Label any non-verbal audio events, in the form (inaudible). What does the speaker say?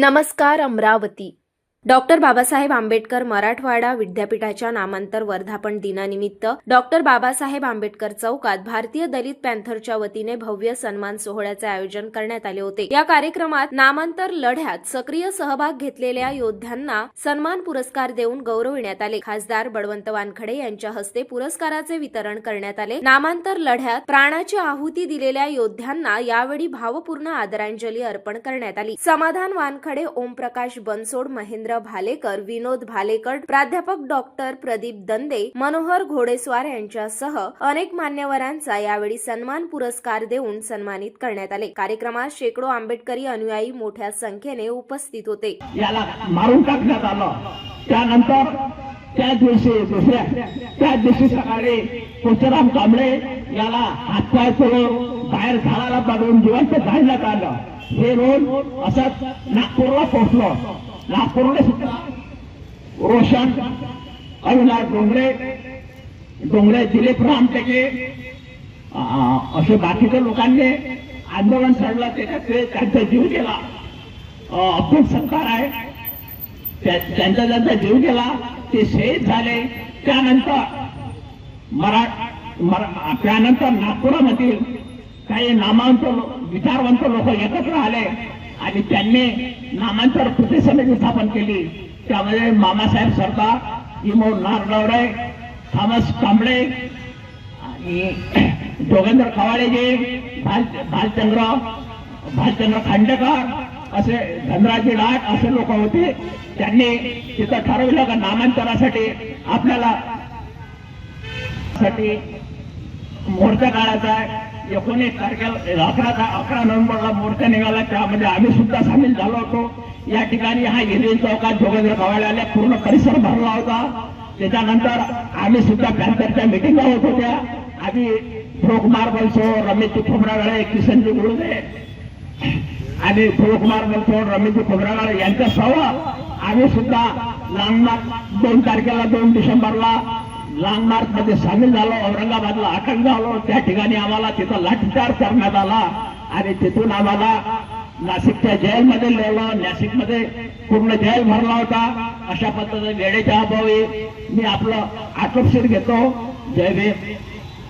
नमस्कार अमरावती. डॉक्टर बाबासाहेब आंबेडकर मराठवाडा विद्यापीठाच्या नामांतर वर्धापन दिनानिमित्त डॉक्टर बाबासाहेब आंबेडकर चौकात भारतीय दलित पॅन्थरच्या वतीने भव्य सन्मान सोहळ्याचे आयोजन करण्यात आले होते. या कार्यक्रमात नामांतर लढ्यात सक्रिय सहभाग घेतलेल्या योद्ध्यांना सन्मान पुरस्कार देऊन गौरविण्यात आले. खासदार बळवंत वानखडे यांच्या हस्ते पुरस्काराचे वितरण करण्यात आले. नामांतर लढ्यात प्राणाची आहुती दिलेल्या योद्ध्यांना यावेळी भावपूर्ण आदरांजली अर्पण करण्यात आली. समाधान वानखडे ओमप्रकाश बनसोड महेंद्र रवींद्र भालेकर विनोद भालेकर प्राध्यापक डॉक्टर प्रदीप दंदे मनोहर घोडेस्वार यांच्यासह अनेक मान्यवरांचा यावेळी सन्मान पुरस्कार देऊन सन्मानित करण्यात आले. कार्यक्रमात शेकडो आंबेडकरी अनुयायी मोठ्या संख्येने उपस्थित होते. याला मारून टाकण्यात आलं. त्यानंतर त्या दिवशी दुसऱ्या त्या दिवशी सकाळी पुष्पराम कांबळे याला हातपाय करून बाहेर झाडाला पाडून जिवंत जाळण्यात आलं. हे रोज असंच नागपूरला पोहोचलो. नागपूरला सुद्धा. रोशन अविनाश डोंगरे डोंगरे दिलीप रामटेके असे बाकीच्या लोकांनी आंदोलन चढलं त्याच्यात ते त्यांचा जीव गेला. अब्दुल सत्तार आहे. त्या- त्यांचा जीव गेला ते शहीद झाले. त्यानंतर मरा मरा- त्यानंतर नागपुरामधील काही नामांत विचारवंत लोक एकत्र आले. आणि त्यांनी नामांतर कृती समिती स्थापन केली? त्यामध्ये मामासाहेब सरदार इमो नारनवरे थॉमस कांबळे आणि (clears throat) जोगेंद्र खवाळेजी भाल भालचंद्र भालचंद्र खांडेकर असे धनराजी लाट असे लोक होते. त्यांनी तिथं ठरवलं का नामांतरासाठी आपल्याला साठी मोर्चा काढायचा आहे. एकोणीस तारखेला अकरा अकरा नोव्हेंबरला मोर्चा निघाला. त्यामध्ये आम्ही सुद्धा सामील झालो होतो. या ठिकाणी हा हिरेन चौकात जोगेंद्र आल्या पूर्ण परिसर भरला होता. त्याच्यानंतर आम्ही सुद्धा पॅन्थरच्या मिटिंगला होत होत्या. आम्ही फ्रोकमार बलसो रमेशजी खोबरागाळे किशनजी गुळुदे आणि फुलकुमार बनसोड रमेशजी यांच्या यांच्यासह आम्ही सुद्धा लांगमार्ग दोन तारखेला दोन डिसेंबरला लांगमार्गमध्ये सामील झालो औरंगाबादला अटक झालो. त्या ठिकाणी आम्हाला तिथं लाठीचार करण्यात आला. आणि तिथून आम्हाला नाशिकच्या जेलमध्ये नेलो. नाशिकमध्ये पूर्ण जेल भरला होता. अशा पद्धतीने वेळेच्या अभावी मी आपलं आटोपशीर घेतो. जय भीम.